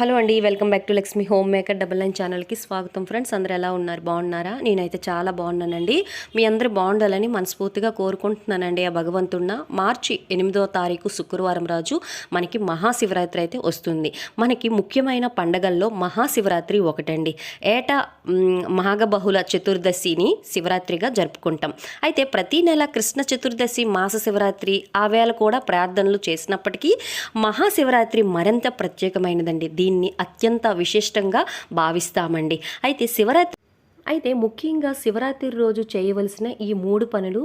Hello అండి welcome back to Lakshmi homemaker double nine ఛానల్కి స్వాగతం ఫ్రెండ్స్. అందరూ ఎలా ఉన్నారు? బాగున్నారా? నేనైతే చాలా బాగున్నానండి. మీ అందరూ బాగుండాలని మనస్ఫూర్తిగా కోరుకుంటున్నానండి ఆ భగవంతున్న. మార్చి ఎనిమిదో తారీఖు శుక్రవారం రోజు మనకి మహాశివరాత్రి అయితే వస్తుంది. మనకి ముఖ్యమైన పండగల్లో మహాశివరాత్రి ఒకటండి. ఏటా మ్, మాఘబహుళ చతుర్దశిని శివరాత్రిగా జరుపుకుంటాం. అయితే ప్రతి నెల కృష్ణ చతుర్దశి మాస శివరాత్రి ఆ వేళ కూడా ప్రార్థనలు చేసినప్పటికీ మహాశివరాత్రి మరింత ప్రత్యేకమైనదండి. దీన్ని అత్యంత విశిష్టంగా భావిస్తామండి. అయితే శివరాత్రి అయితే ముఖ్యంగా శివరాత్రి రోజు చేయవలసిన ఈ మూడు పనులు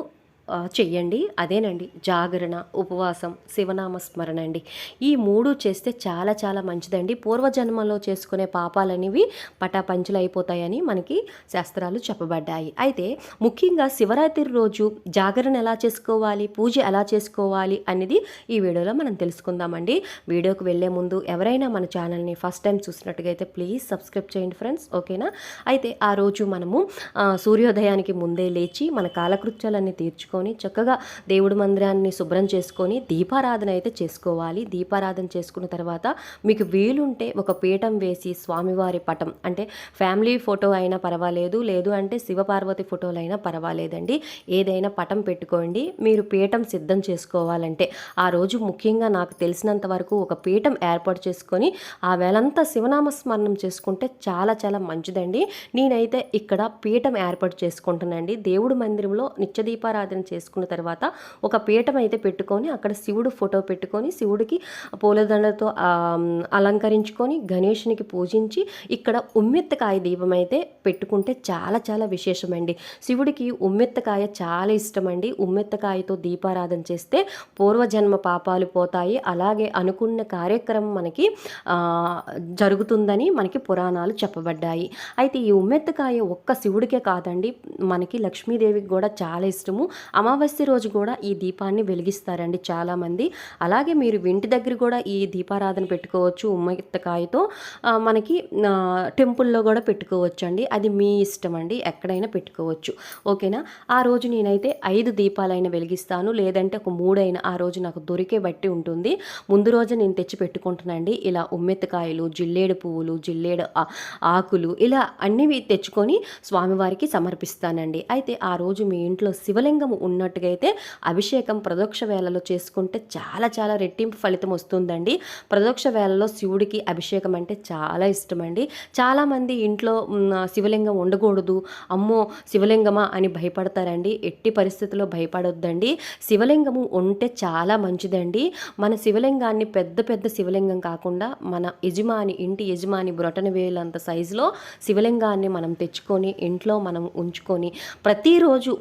చెయ్యండి. అదేనండి. జాగరణ ఉపవాసం శివనామ స్మరణ అండి. ఈ మూడు చేస్తే చాలా చాలా మంచిదండి. పూర్వజన్మలో చేసుకునే పాపాలనేవి పటాపంచులు అయిపోతాయని మనకి శాస్త్రాలు చెప్పబడ్డాయి. అయితే ముఖ్యంగా శివరాత్రి రోజు జాగరణ ఎలా చేసుకోవాలి పూజ ఎలా చేసుకోవాలి అనేది ఈ వీడియోలో మనం తెలుసుకుందామండి. వీడియోకి వెళ్ళే ముందు ఎవరైనా మన ఛానల్ని ఫస్ట్ టైం చూసినట్టుగా అయితే ప్లీజ్ సబ్స్క్రైబ్ చేయండి ఫ్రెండ్స్. ఓకేనా? అయితే ఆ రోజు మనము సూర్యోదయానికి ముందే లేచి మన కాలకృత్యాలన్నీ తీర్చుకో చేసుకొని చక్కగా దేవుడి మందిరాన్ని శుభ్రం చేసుకొని దీపారాధన అయితే చేసుకోవాలి. దీపారాధన చేసుకున్న తర్వాత మీకు వీలుంటే ఒక పీఠం వేసి స్వామివారి పటం అంటే ఫ్యామిలీ ఫోటో అయినా పర్వాలేదు లేదు అంటే శివపార్వతి ఫోటోలు అయినా పర్వాలేదండి. ఏదైనా పటం పెట్టుకోండి. మీరు పీఠం సిద్ధం చేసుకోవాలంటే ఆ రోజు ముఖ్యంగా నాకు తెలిసినంత వరకు ఒక పీఠం ఏర్పాటు చేసుకొని ఆ వేళంతా శివనామ స్మరణం చేసుకుంటే చాలా చాలా మంచిదండి. నేనైతే ఇక్కడ పీఠం ఏర్పాటు చేసుకుంటానండి దేవుడి మందిరంలో నిత్య దీపారాధన చేసుకున్న తర్వాత ఒక పీఠం అయితే పెట్టుకొని అక్కడ శివుడు ఫోటో పెట్టుకొని శివుడికి పూలదండలతో అలంకరించుకొని గణేషునికి పూజించి ఇక్కడ ఉమ్మెత్తకాయ దీపం అయితే పెట్టుకుంటే చాలా చాలా విశేషమండి. శివుడికి ఉమ్మెత్తకాయ చాలా ఇష్టమండి. ఉమ్మెత్తకాయతో దీపారాధన చేస్తే పూర్వజన్మ పాపాలు పోతాయి. అలాగే అనుకున్న కార్యక్రమం మనకి జరుగుతుందని మనకి పురాణాలు చెప్పబడ్డాయి. అయితే ఈ ఉమ్మెత్తకాయ ఒక్క శివుడికే కాదండి మనకి లక్ష్మీదేవికి కూడా చాలా ఇష్టము. అమావాస్య రోజు కూడా ఈ దీపాన్ని వెలిగిస్తారండి చాలామంది. అలాగే మీరు ఇంటి దగ్గర కూడా ఈ దీపారాధన పెట్టుకోవచ్చు ఉమ్మెత్తకాయతో. మనకి టెంపుల్లో కూడా పెట్టుకోవచ్చు అండి అది మీ ఇష్టం అండి ఎక్కడైనా పెట్టుకోవచ్చు. ఓకేనా? ఆ రోజు నేనైతే ఐదు దీపాలైనా వెలిగిస్తాను. లేదంటే ఒక మూడైనా ఆ రోజు నాకు దొరికే బట్టి ఉంటుంది. ముందు రోజు నేను తెచ్చి పెట్టుకుంటున్నానండి. ఇలా ఉమ్మెత్తకాయలు జిల్లేడు పువ్వులు జిల్లేడు ఆ- ఆకులు ఇలా అన్నివి తెచ్చుకొని స్వామివారికి సమర్పిస్తానండి. అయితే ఆ రోజు మీ ఇంట్లో శివలింగం ఉన్నట్టుగా అయితే అభిషేకం ప్రదోక్ష వేళలో చేసుకుంటే చాలా చాలా రెట్టింపు ఫలితం వస్తుందండి. ప్రదోక్ష వేళలో శివుడికి అభిషేకం అంటే చాలా ఇష్టమండి. చాలామంది ఇంట్లో శివలింగం ఉండకూడదు అమ్మో శివలింగమా అని భయపడతారండి. ఎట్టి పరిస్థితుల్లో భయపడొద్దండి. శివలింగము ఉంటే చాలా మంచిదండి. మన శివలింగాన్ని పెద్ద పెద్ద శివలింగం కాకుండా మన యజమాని ఇంటి యజమాని బ్రొటన వేలంత సైజులో శివలింగాన్ని మనం తెచ్చుకొని ఇంట్లో మనం ఉంచుకొని ప్రతిరోజు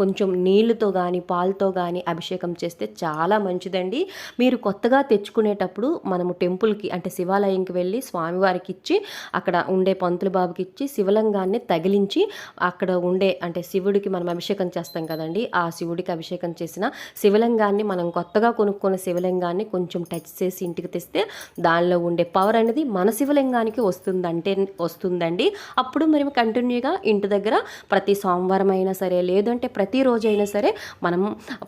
కొంచెం నీళ్ళు నీళ్ళతో కానీ పాలతో కానీ అభిషేకం చేస్తే చాలా మంచిదండి. మీరు కొత్తగా తెచ్చుకునేటప్పుడు మనము టెంపుల్కి అంటే శివాలయంకి వెళ్ళి స్వామివారికి ఇచ్చి అక్కడ ఉండే పంతులు బాబుకి ఇచ్చి శివలింగాన్ని తగిలించి అక్కడ ఉండే అంటే శివుడికి మనం అభిషేకం చేస్తాం కదండి. ఆ శివుడికి అభిషేకం చేసిన శివలింగాన్ని మనం కొత్తగా కొనుక్కున్న శివలింగాన్ని కొంచెం టచ్ చేసి ఇంటికి తెస్తే దానిలో ఉండే పవర్ అనేది మన శివలింగానికి వస్తుందంటే వస్తుందండి. అప్పుడు మరి కంటిన్యూగా ఇంటి దగ్గర ప్రతి సోమవారం అయినా సరే లేదంటే ప్రతిరోజు అయినా సరే మనం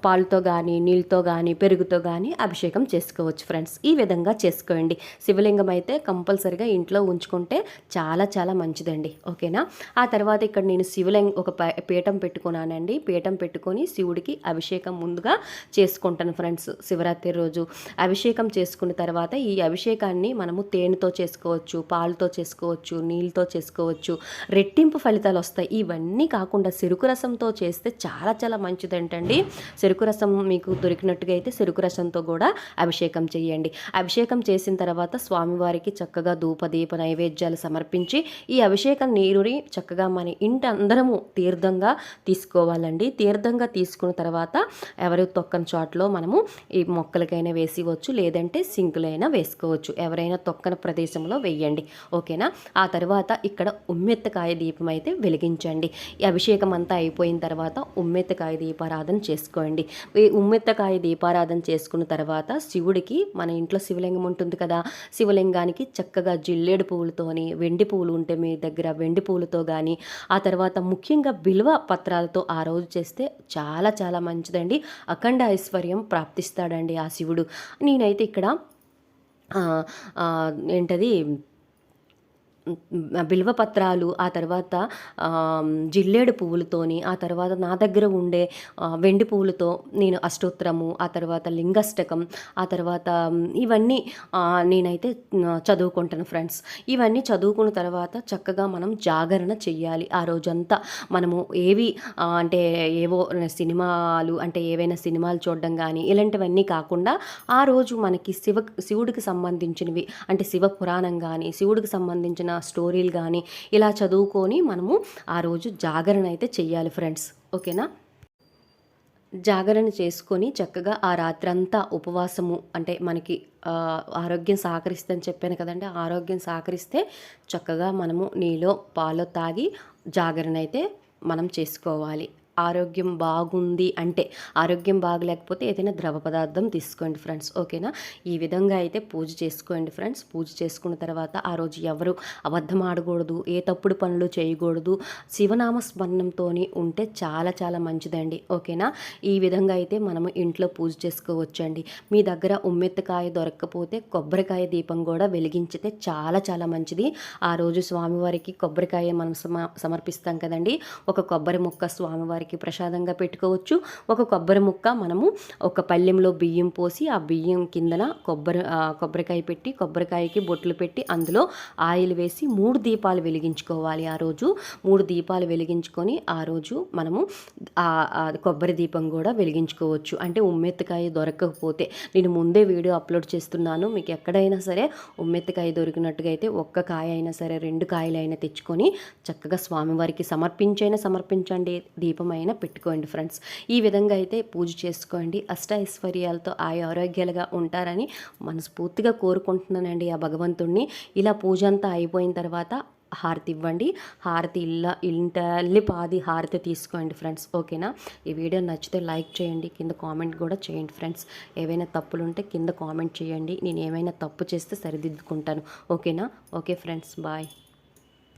పాలతో కానీ నీళ్ళతో కానీ పెరుగుతో కానీ అభిషేకం చేసుకోవచ్చు ఫ్రెండ్స్. ఈ విధంగా చేసుకోండి. శివలింగం అయితే కంపల్సరిగా ఇంట్లో ఉంచుకుంటే చాలా చాలా మంచిదండి. ఓకేనా? ఆ తర్వాత ఇక్కడ నేను శివలింగ ఒక పీఠం పెట్టుకున్నానండి. పీఠం పెట్టుకొని శివుడికి అభిషేకం ముందుగా చేసుకుంటాను ఫ్రెండ్స్. శివరాత్రి రోజు అభిషేకం చేసుకున్న తర్వాత ఈ అభిషేకాన్ని మనము తేనెతో చేసుకోవచ్చు పాలతో చేసుకోవచ్చు నీళ్ళతో చేసుకోవచ్చు. రెట్టింపు ఫలితాలు వస్తాయి. ఇవన్నీ కాకుండా చెరుకు రసంతో చేస్తే చాలా చాలా మంచి మంచిదంటండి. చెరుకు రసం మీకు దొరికినట్టుగా అయితే చెరుకు రసంతో కూడా అభిషేకం చేయండి అభిషేకం చేసిన తర్వాత స్వామివారికి చక్కగా ధూప దీప నైవేద్యాలు సమర్పించి ఈ అభిషేకం నీరుని చక్కగా మన ఇంటి అందరము తీర్థంగా తీసుకోవాలండి. తీర్థంగా తీసుకున్న తర్వాత ఎవరు తొక్కని చోట్లో మనము ఈ మొక్కలకైనా వేసివచ్చు లేదంటే సింకులైనా వేసుకోవచ్చు. ఎవరైనా తొక్కని ప్రదేశంలో వేయండి. ఓకేనా? ఆ తర్వాత ఇక్కడ ఉమ్మెత్తకాయ దీపం అయితే వెలిగించండి. ఈ అభిషేకం అంతా అయిపోయిన తర్వాత ఉమ్మెత్తకాయ దీపారాధన చేసుకోండి. ఉమ్మెత్తకాయ దీపారాధన చేసుకున్న తర్వాత శివుడికి మన ఇంట్లో శివలింగం ఉంటుంది కదా. శివలింగానికి చక్కగా జిల్లేడు పువ్వులతోని వెండి పువ్వులు ఉంటే మీ దగ్గర వెండి పువ్వులతో కానీ ఆ తర్వాత ముఖ్యంగా బిల్వ పత్రాలతో ఆ రోజు చేస్తే చాలా చాలా మంచిదండి. అఖండ ఐశ్వర్యం ప్రాప్తిస్తాడండి ఆ శివుడు. నేనైతే ఇక్కడ ఏంటది బిల్వపత్రాలు ఆ తర్వాత జిల్లేడు పువ్వులతోని ఆ తర్వాత నా దగ్గర ఉండే వెండి పువ్వులతో నేను అష్టోత్తరము ఆ తర్వాత లింగష్టకం ఆ తర్వాత ఇవన్నీ నేనైతే చదువుకుంటాను ఫ్రెండ్స్. ఇవన్నీ చదువుకున్న తర్వాత చక్కగా మనం జాగరణ చెయ్యాలి. ఆ రోజంతా మనము ఏవి అంటే ఏవో సినిమాలు అంటే ఏవైనా సినిమాలు చూడడం కానీ ఇలాంటివన్నీ కాకుండా ఆ రోజు మనకి శివ శివుడికి సంబంధించినవి అంటే శివ పురాణం కానీ శివుడికి సంబంధించిన స్టోరీలు కానీ ఇలా చదువుకొని మనము ఆ రోజు జాగరణ అయితే చెయ్యాలి ఫ్రెండ్స్. ఓకేనా? జాగరణ చేసుకొని చక్కగా ఆ రాత్రంతా ఉపవాసము అంటే మనకి ఆరోగ్యం ఆరోగ్యం సహకరిస్తుందని చెప్పాను కదండి. ఆరోగ్యం సహకరిస్తే చక్కగా మనము నీలో పాలు తాగి జాగరణ అయితే మనం చేసుకోవాలి. ఆరోగ్యం బాగుంది అంటే ఆరోగ్యం బాగలేకపోతే ఏదైనా ద్రవ పదార్థం తీసుకోండి ఫ్రెండ్స్ ఓకేనా? ఈ విధంగా అయితే పూజ చేసుకోండి ఫ్రెండ్స్. పూజ చేసుకున్న తర్వాత ఆ రోజు ఎవరు అబద్ధం ఆడకూడదు ఏ తప్పుడు పనులు చేయకూడదు శివనామ స్మరణంతో ఉంటే చాలా చాలా మంచిదండి ఓకేనా? ఈ విధంగా అయితే మనము ఇంట్లో పూజ చేసుకోవచ్చండి. మీ దగ్గర ఉమ్మెత్తకాయ దొరక్కపోతే కొబ్బరికాయ దీపం కూడా వెలిగించితే చాలా చాలా మంచిది. ఆ రోజు స్వామివారికి కొబ్బరికాయ మనం సమ సమర్పిస్తాం కదండి. ఒక కొబ్బరి ముక్క స్వామివారికి ప్రసాదంగా పెట్టుకోవచ్చు. ఒక కొబ్బరి ముక్క మనము ఒక పళ్ళెంలో బియ్యం పోసి ఆ బియ్యం కిందన కొబ్బరి కొబ్బరికాయ పెట్టి కొబ్బరికాయకి బొట్లు పెట్టి అందులో ఆయిల్ వేసి మూడు దీపాలు వెలిగించుకోవాలి ఆ రోజు. మూడు దీపాలు వెలిగించుకొని ఆ రోజు మనము ఆ కొబ్బరి దీపం కూడా వెలిగించుకోవచ్చు. అంటే ఉమ్మెత్తకాయ దొరకకపోతే. నేను ముందే వీడియో అప్లోడ్ చేస్తున్నాను. మీకు ఎక్కడైనా సరే ఉమ్మెత్తకాయ దొరికినట్టుగా అయితే ఒక్క కాయ అయినా సరే రెండు కాయలు అయినా తెచ్చుకొని చక్కగా స్వామివారికి సమర్పించైనా సమర్పించండి. దీపం అయినా పెట్టుకోండి ఫ్రెండ్స్. ఈ విధంగా అయితే పూజ చేసుకోండి. అష్ట ఐశ్వర్యాలతో ఆయు ఆరోగ్యాలుగా ఉంటారని మనస్ఫూర్తిగా కోరుకుంటున్నానండి ఆ భగవంతుణ్ణి. ఇలా పూజ అంతా అయిపోయిన తర్వాత హారతి ఇవ్వండి. హారతి ఇల్ల ఇంటల్లి పాది హారతి తీసుకోండి ఫ్రెండ్స్. ఓకేనా? ఈ వీడియో నచ్చితే లైక్ చేయండి. కింద కామెంట్ కూడా చేయండి ఫ్రెండ్స్. ఏవైనా తప్పులు ఉంటే కింద కామెంట్ చేయండి. నేను ఏమైనా తప్పు చేస్తే సరిదిద్దుకుంటాను. ఓకేనా? Okay friends. బాయ్.